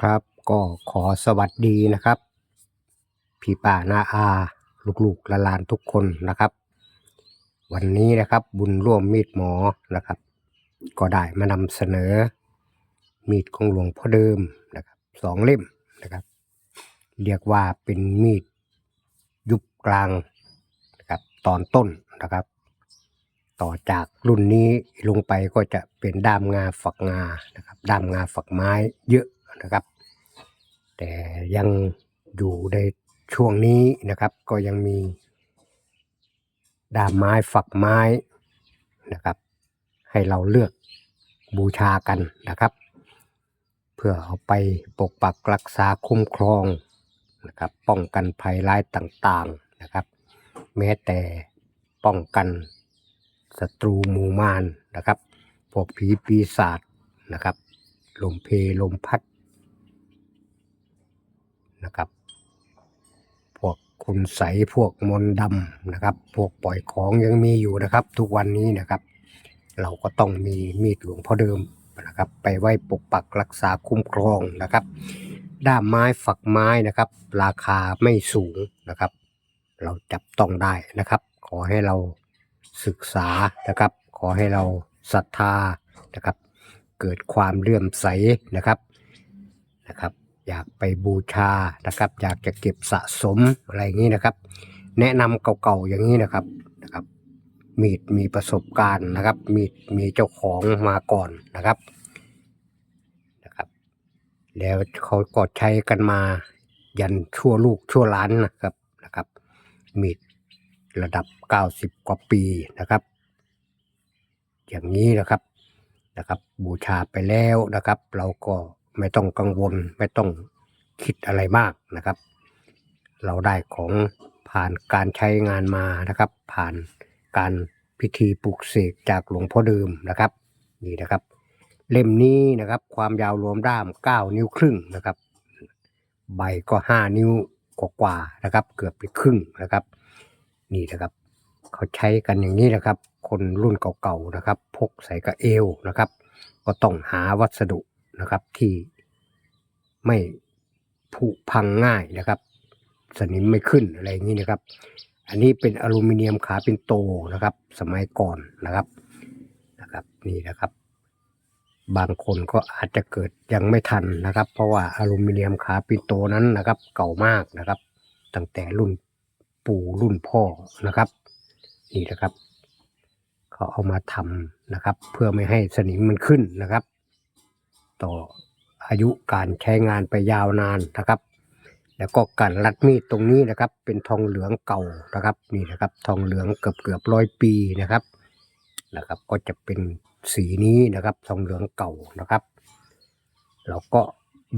ครับก็ขอสวัสดีนะครับ พี่ป้านาอา ลูกๆละลานทุกคนนะครับ วันนี้นะครับบุญร่วมมีดหมอนะครับ ก็ได้มานำเสนอ มีดของหลวงพ่อเดิมนะครับสองเล่มนะครับ เรียกว่าเป็นมีดยุบกลางนะครับตอนต้นนะครับ ต่อจากรุ่นนี้ลงไปก็จะเป็นด้ามงาฝักงานะครับ ด้ามงาฝักไม้เยอะ นะครับ แต่ยังอยู่ในช่วงนี้นะครับ ก็ยังมีดามไม้ฝักไม้นะครับ ให้เราเลือกบูชากันนะครับ เพื่อเอาไปปกปักรักษาคุ้มครองนะครับ ป้องกันภัยร้ายต่างๆนะครับ แม้แต่ป้องกันศัตรูหมู่มารนะครับ พวกผีปีศาจนะครับ ลมเพลลมพัด นะครับ พวกคุณใสพวกมนดำนะครับ พวกปล่อยของยังมีอยู่นะครับ ทุกวันนี้นะครับ เราก็ต้องมีมีดหลวงพ่อเดิมนะครับ ไปไว้ปกปักรักษาคุ้มครองนะครับ ด้ามไม้ฝักไม้นะครับ ราคาไม่สูงนะครับ เราจับต้องได้นะครับ ขอให้เราศึกษานะครับ ขอให้เราศรัทธานะครับ เกิดความเลื่อมใสนะครับนะครับ อยากไปบูชานะครับ อยากจะเก็บสะสมอะไรอย่างนี้นะครับ แนะนำเก่าๆอย่างนี้นะครับนะครับ มีดมีประสบการณ์นะครับ มีดมีเจ้าของมาก่อนนะครับนะครับ แล้วเขาก็ใช้กันมายันชั่วลูกชั่วล้านนะครับนะครับ มีดระดับ 90 กว่าปีนะครับ อย่างนี้นะครับนะครับ บูชาไปแล้วนะครับ เราก็ ไม่ต้องกังวลไม่ต้องคิดอะไรมากนะครับ เราได้ของผ่านการใช้งานมานะครับ ผ่านการพิธีปลุกเสกจากหลวงพ่อเดิมนะครับ นี่นะครับ เล่มนี้นะครับ ความยาวรวมด้าม 9 นิ้วครึ่งนะครับ ใบก็ 5 นิ้วกว่าๆนะครับ เกือบไปครึ่งนะครับ นี่นะครับ เขาใช้กันอย่างนี้นะครับ คนรุ่นเก่าๆนะครับ พกใส่กระเอวนะครับ ก็ต้องหาวัสดุ นะครับที่ไม่ผุพังง่ายนะครับ สนิมไม่ขึ้นอะไรอย่างนี้นะครับ อันนี้เป็นอลูมิเนียมขาเป็นโตนะครับ สมัยก่อนนะครับนะครับนี่นะครับ บางคนก็อาจจะเกิดยังไม่ทันนะครับ เพราะว่าอลูมิเนียมขาปิโตนั้นนะครับ เก่ามากนะครับ ตั้งแต่รุ่นปู่รุ่นพ่อนะครับนี่นะครับ เขาเอามาทำนะครับ เพื่อไม่ให้สนิมมันขึ้นนะครับ ต่ออายุการใช้งานไปยาวนานนะครับ แล้วก็การรัดมีดตรงนี้นะครับ เป็นทองเหลืองเก่านะครับนี่นะครับ ทองเหลืองเกือบเกือบร้อยปีนะครับนะครับ ก็จะเป็นสีนี้นะครับ ทองเหลืองเก่านะครับเราก็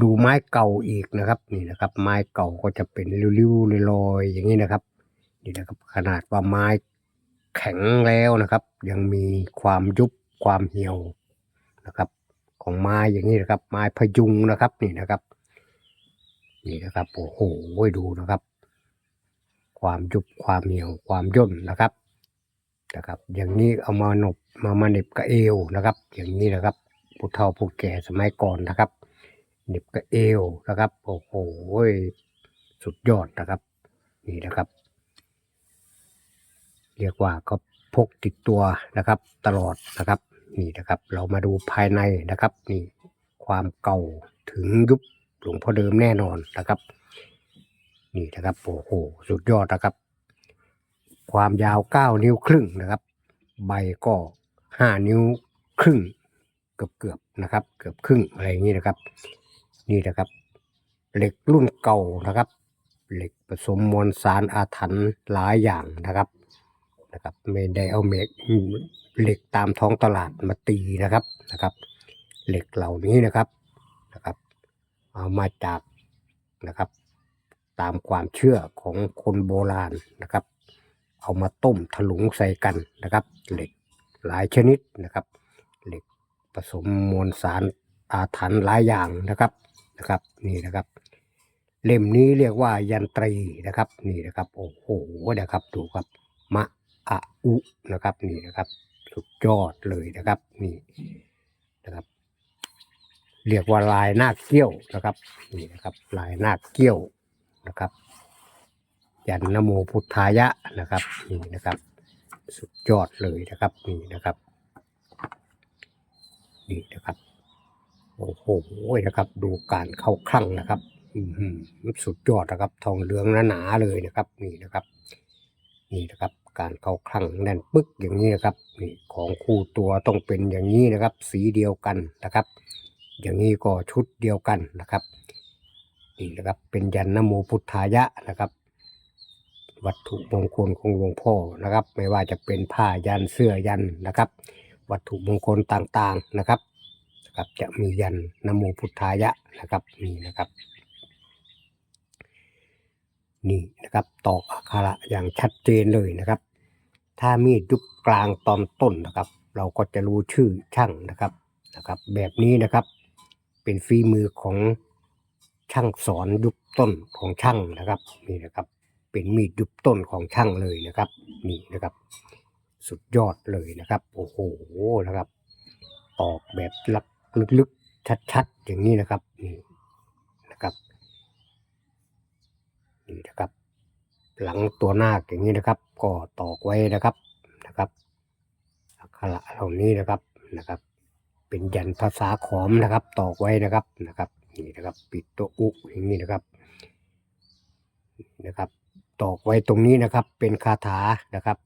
ดูไม้เก่าอีกนะครับนี่นะครับ ไม้เก่าก็จะเป็นริ้วๆลอยๆอย่างนี้นะครับนี่นะครับ ขนาดว่าไม้แข็งแล้วนะครับ ยังมีความยุบความเหี่ยวนะครับ ของไม้อย่างนี้นะครับ ไม้พยุงนะครับนี่นะครับนี่นะครับโอ้โหดูนะครับ ความยุบความเหี่ยวความย่นนะครับนะครับ อย่างนี้เอามาหนบมามาเน็บกับเอวนะครับ อย่างนี้นะครับผู้เฒ่าผู้แก่สมัยก่อนนะครับเน็บกับเอวนะครับโอ้โหสุดยอดนะครับ นี่นะครับ เรียกว่าก็พกติดตัวนะครับ ตลอดนะครับ นี่นะครับ เรามาดูภายในนะครับนี่ความเก่าถึงยุบหลวงพ่อเดิมแน่นอนนะครับ นี่นะครับโอ้โหสุดยอดนะครับ ความยาว9นิ้วครึ่งนะครับ ใบก็5นิ้วครึ่งเกือบเกือบนะครับ เกือบครึ่งอะไรอย่างนี้นะครับ นี่นะครับ เหล็กรุ่นเก่านะครับ เหล็กผสมมวลสารอาถรรพ์หลายอย่างนะครับ นะครับ ไม่ได้เอาเมเหล็กตามท้องตลาดมาตีนะครับนะครับ เหล็กเหล่านี้นะครับนะครับ เอามาจากนะครับ ตามความเชื่อของคนโบราณนะครับ เอามาต้มถลุงใส่กันนะครับ เหล็กหลายชนิดนะครับ เหล็กผสมมวลสารอาถรรพ์หลายอย่างนะครับนะครับนี่นะครับ เล่มนี้เรียกว่ายันตรีนะครับ นี่นะครับ โอ้โหนะครับดูครับมะ อะอุนะครับนี่นะครับ สุดยอดเลยนะครับนี่นะครับ เรียกว่าลายหน้าเกี้ยวนะครับนี่นะครับ ลายหน้าเกี้ยวนะครับยันนโมพุทธายะนะครับนี่นะครับ สุดยอดเลยนะครับนี่นะครับนี่นะครับโอ้โหนะครับ ดูการเข้าคลั่งนะครับอือหือสุดยอดนะครับ ทองเหลืองหนาๆเลยนะครับ นี่นะครับ นี่นะครับ การเข้าคลั่งแน่นปึ๊กอย่างนี้นะครับนี่ของคู่ตัวต้องเป็นอย่างนี้นะครับ สีเดียวกันนะครับ อย่างนี้ก็ชุดเดียวกันนะครับนี่นะครับเป็นยันนโมพุทธายะนะครับ วัตถุมงคลของหลวงพ่อนะครับ ไม่ว่าจะเป็นผ้ายันเสื้อยันนะครับ วัตถุมงคลต่างๆนะครับนะครับจะมียันนโมพุทธายะนะครับนี่นะครับ นี่นะครับตอกอักขระอย่างชัดเจนเลยนะครับ ถ้ามีดยุบกลางตอนต้นนะครับ เราก็จะรู้ชื่อช่างนะครับนะครับ แบบนี้นะครับ เป็นฝีมือของช่างสอนยุบต้นของช่างนะครับนี่นะครับ เป็นมีดยุบต้นของช่างเลยนะครับ นี่นะครับ สุดยอดเลยนะครับโอ้โหนะครับตอกแบบลักลึกๆชัดๆอย่างนี้นะครับนี่นะครับ นี่นะครับ หลังตัวนาคอย่างนี้นะครับ ก็ตอกไว้นะครับนะครับอักขระเหล่านี้นะครับนะครับ เป็นยันภาษาขอมนะครับ ตอกไว้นะครับนะครับนี่นะครับ ปิดตัวอุอย่างนี้นะครับนะครับ ตอกไว้ตรงนี้นะครับ เป็นคาถานะครับ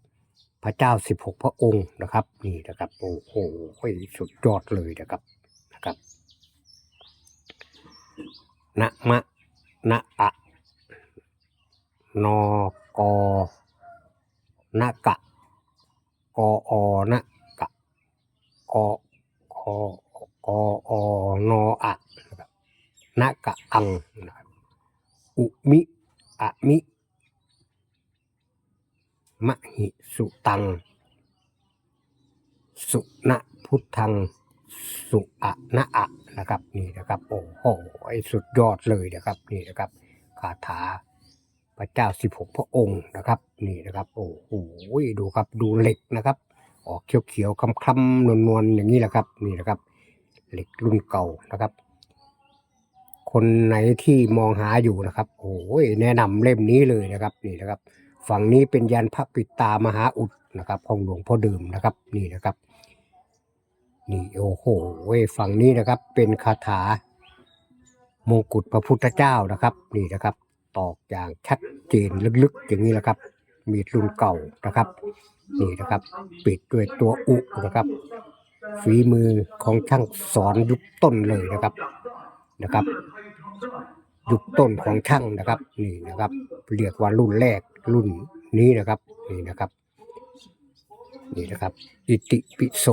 พระเจ้าสิบหกพระองค์นะครับ นี่นะครับโอ้โหสุดยอดเลยนะครับนะครับนะมะนะอะ นอกอนะกะกออนะกะกอกอกอนออะนะครับนะกะอังอุมิอะมิมหิสุตัง สุนะพุทธัง สุอะนะอะนะครับนี่นะครับ โอ้โหสุดยอดเลยนะครับนี่นะครับคาถา พระเจ้าสิบหกพระองค์นะครับ นี่นะครับ โอ้โหดูครับดูเหล็กนะครับ ออกเขียวๆคล้ำๆนวลๆอย่างนี้แหละครับ นี่นะครับ เหล็กรุ่นเก่านะครับ คนไหนที่มองหาอยู่นะครับ โอ้ยแนะนำเล่มนี้เลยนะครับนี่นะครับ ฝั่งนี้เป็นยันพระปิตามหาอุดนะครับ ของหลวงพ่อเดิมนะครับ นี่นะครับนี่โอ้โหฝั่งนี้นะครับเป็นคาถามงกุฎพระพุทธเจ้านะครับ นี่นะครับ ตอกอย่างชัดเจนลึกๆอย่างนี้แหละครับ มีดรุ่นเก่านะครับ นี่นะครับ ปิดด้วยตัวอุนะครับ ฝีมือของช่างสอนยุคต้นเลยนะครับนะครับยุคต้นของช่างนะครับ นี่นะครับ เรียกว่ารุ่นแรกรุ่นนี้นะครับ นี่นะครับ นี่นะครับ อิติปิโส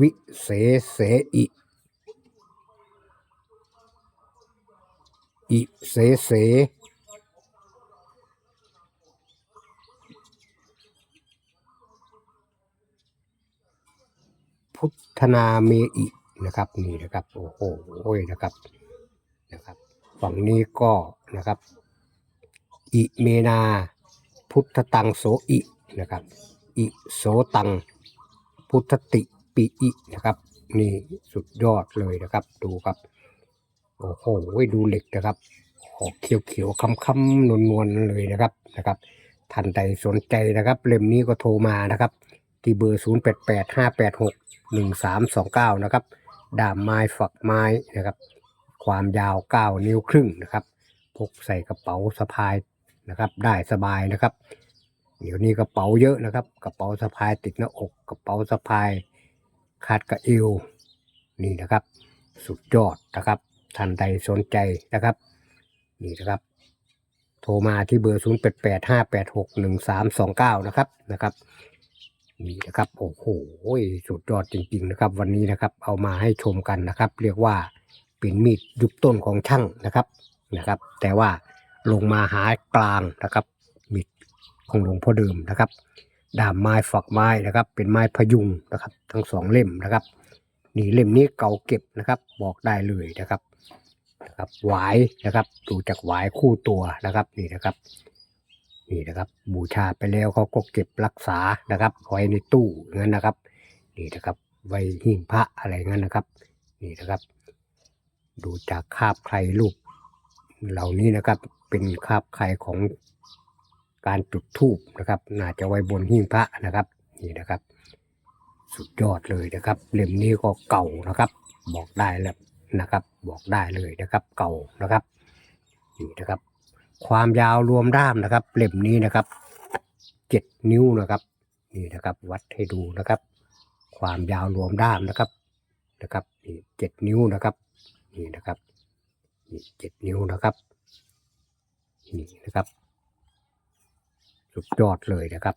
วิเศษเสอิ อิเสเสพุทธนาเมอินะครับนี่นะครับโอ้โหนะครับนะครับฝั่งนี้ก็นะครับ อิเมนา พุทธตังโสอินะครับอิโสตัง พุทธติปิอินะครับ นี่สุดยอดเลยนะครับ ดูครับ โอ้โหดูเหล็กนะครับออกเขียวๆค้ำๆนวลๆเลยนะครับนะครับท่านใดสนใจนะครับ เล่มนี้ก็โทรมานะครับ ที่เบอร์ 0 8 8 5 8 6 1 3 2 9 นะครับดามไม้ฝักไม้นะครับ ความยาว 9 นิ้วครึ่งนะครับ พกใส่กระเป๋าสะพายนะครับ ได้สบายนะครับ เดี๋ยวนี้กระเป๋าเยอะนะครับ กระเป๋าสะพายติดหน้าอกกระเป๋าสะพายคาดกระเอวนี่นะครับ สุดยอดนะครับ ท่านใดสนใจนะครับ นี่นะครับ โทรมาที่เบอร์ 0 8 8 5 8 6 1 3 2 9 นะครับนะครับ นี่นะครับโอ้โหสุดยอดจริง ๆ นะครับ วันนี้นะครับ เอามาให้ชมกันนะครับ เรียกว่าเป็นมีดยุบต้นของช่างนะครับนะครับ แต่ว่าลงมาหากลางนะครับ มีดของหลวงพ่อเดิมนะครับดามไม้ฝักไม้นะครับ เป็นไม้พยุงนะครับ ทั้งสองเล่มนะครับ นี่เล่มนี้เก่าเก็บนะครับ บอกได้เลยนะครับ นะครับหวายนะครับ ดูจากหวายคู่ตัวนะครับนี่นะครับนี่นะครับ บูชาไปแล้วเขาก็เก็บรักษานะครับไว้ในตู้งั้นนะครับนี่นะครับไว้หิ้งพระอะไรงั้นนะครับ นี่นะครับ ดูจากคาบใครรูป เหล่านี้นะครับเป็นคาบใครของการจุดธูปนะครับ น่าจะไว้บนหิ้งพระนะครับ นี่นะครับ สุดยอดเลยนะครับ เล่มนี้ก็เก่านะครับ บอกได้แล้ว นะครับ บอกได้เลยนะครับ เก่านะครับนี่นะครับ ความยาวรวมด้ามนะครับเล่มนี้นะครับเจ็ดนิ้วนะครับนี่นะครับ วัดให้ดูนะครับ ความยาวรวมด้ามนะครับนะครับนี่เจ็ดนิ้วนะครับนี่นะครับนี่เจ็ดนิ้วนะครับนี่นะครับ สุดยอดเลยนะครับ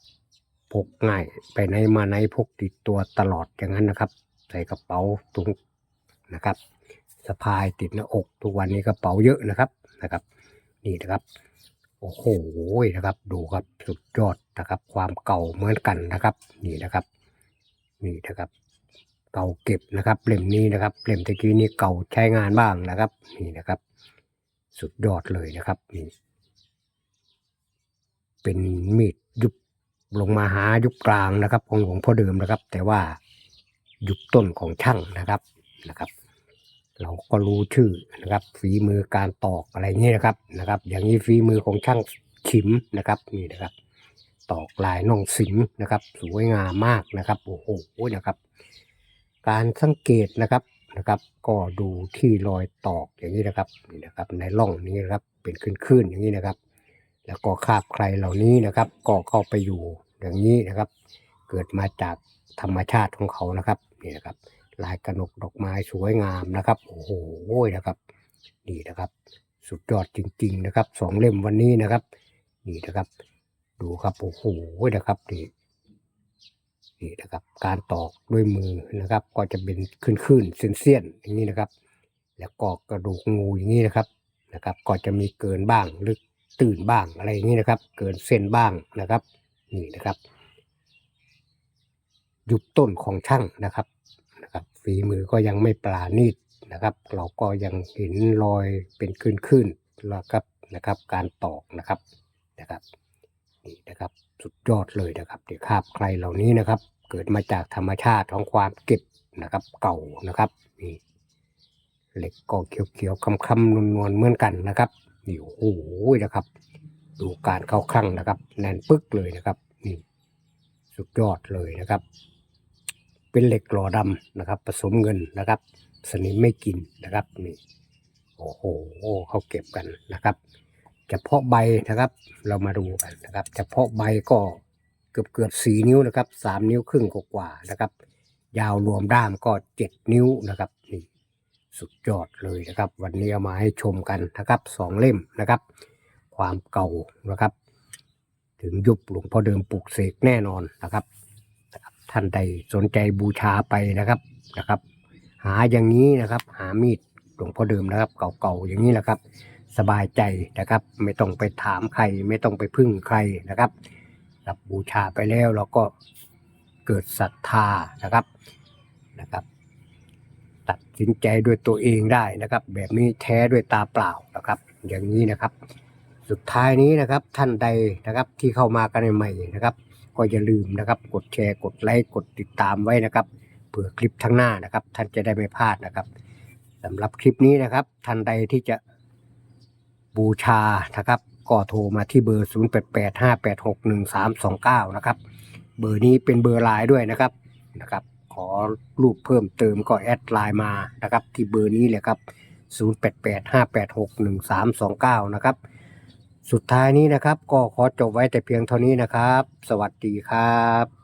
พกง่ายไปไหนมาไหนพกติดตัวตลอดอย่างนั้นนะครับ ใส่กระเป๋าตุงนะครับ สะพายติดหน้าอก ทุกวันนี้กระเป๋าเยอะนะครับนะครับ นี่นะครับโอ้โหนะครับ ดูครับสุดยอดนะครับ ความเก่าเหมือนกันนะครับ นี่นะครับ นี่นะครับ เก่าเก็บนะครับเล่มนี้นะครับเล่มตะกี้นี่เก่าใช้งานบ้างนะครับ นี่นะครับ สุดยอดเลยนะครับนี่เป็นมีดยุบลงมาหายุบกลางนะครับ ของหลวงพ่อเดิมนะครับ แต่ว่ายุบต้นของช่างนะครับนะครับ เราก็รู้ชื่อนะครับฝีมือการตอกอะไรเงี้ยนะครับนะครับ อย่างนี้ฝีมือของช่างขิมนะครับนี่นะครับ ตอกลายน่องสิงนะครับ สวยงามมากนะครับโอ้โหนะครับ การสังเกตนะครับนะครับ ก็ดูที่รอยตอกอย่างนี้นะครับนี่นะครับ ในร่องนี้นะครับเป็นขึ้นๆอย่างนี้นะครับ แล้วก็คาบใครเหล่านี้นะครับ ก็เข้าไปอยู่อย่างนี้นะครับ เกิดมาจากธรรมชาติของเขานะครับนี่นะครับ ลายกระหนกดอกไม้สวยงามนะครับ โอ้โหนะครับ นี่นะครับ สุดยอดจริง ๆ นะครับสองเล่มวันนี้นะครับ นี่นะครับ ดูครับโอ้โหนะครับนี่นี่นะครับ การตอกด้วยมือนะครับ ก็จะเป็นขึ้นๆเส้นๆอย่างนี้นะครับ แล้วก็กระดูกงูอย่างนี้นะครับนะครับ ก็จะมีเกินบ้างหรือตื่นบ้างอะไรอย่างนี้นะครับ เกินเส้นบ้างนะครับ นี่นะครับ ยุบต้นของช่างนะครับ นะครับฝีมือก็ยังไม่ปราณีตนะครับ เราก็ยังเห็นรอยเป็นขึ้นๆแล้วครับนะครับ การตอกนะครับนะครับนี่นะครับสุดยอดเลยนะครับเดี๋ยวคาบใครเหล่านี้นะครับ เกิดมาจากธรรมชาติของความเก็บนะครับ เก่านะครับนี่เหล็กก็เขียวๆคำๆนวลๆเหมือนกันนะครับนี่โอ้โหนะครับ ดูการเข้าคลั่งนะครับ แน่นปึ๊กเลยนะครับนี่สุดยอดเลยนะครับ เป็นเหล็กหล่อดำนะครับ ผสมเงินนะครับ สนิมไม่กินนะครับนี่โอ้โหเขาเก็บกันนะครับเฉพาะใบนะครับ เรามาดูกันนะครับเฉพาะใบก็เกือบเกือบสี่นิ้วนะครับสามนิ้วครึ่งกว่านะครับ ยาวรวมด้ามก็เจ็ดนิ้วนะครับนี่สุดยอดเลยนะครับ วันนี้เอามาให้ชมกันนะครับสองเล่มนะครับ ความเก่านะครับ ถึงยุบหลวงพ่อเดิมปลูกเสกแน่นอนนะครับ ท่านใดสนใจบูชาไปนะครับนะครับ หาอย่างนี้นะครับ หามีดหลวงพ่อเดิมนะครับ เก่าๆอย่างนี้แหละครับ สบายใจนะครับ ไม่ต้องไปถามใคร ไม่ต้องไปพึ่งใครนะครับรับบูชาไปแล้วเราก็เกิดศรัทธานะครับนะครับ ตัดสินใจด้วยตัวเองได้นะครับ แบบนี้แท้ด้วยตาเปล่านะครับ อย่างนี้นะครับ สุดท้ายนี้นะครับท่านใดนะครับที่เข้ามากันใหม่นะครับ ก็อย่าลืมนะครับ กดแชร์กดไลค์กดติดตามไว้นะครับเผื่อคลิปทั้งหน้านะครับ ท่านจะได้ไม่พลาดนะครับสำหรับคลิปนี้นะครับ ท่านใดที่จะบูชานะครับ ก็โทรมาที่เบอร์ 0885861329 นะครับ เบอร์นี้เป็นเบอร์ไลน์ด้วยนะครับนะครับ ขอรูปเพิ่มเติมก็แอดไลน์มานะครับ ที่เบอร์นี้เลยครับ 0885861329 นะครับ สุดท้ายนี้นะครับ ก็ขอจบไว้แต่เพียงเท่านี้นะครับ สวัสดีครับ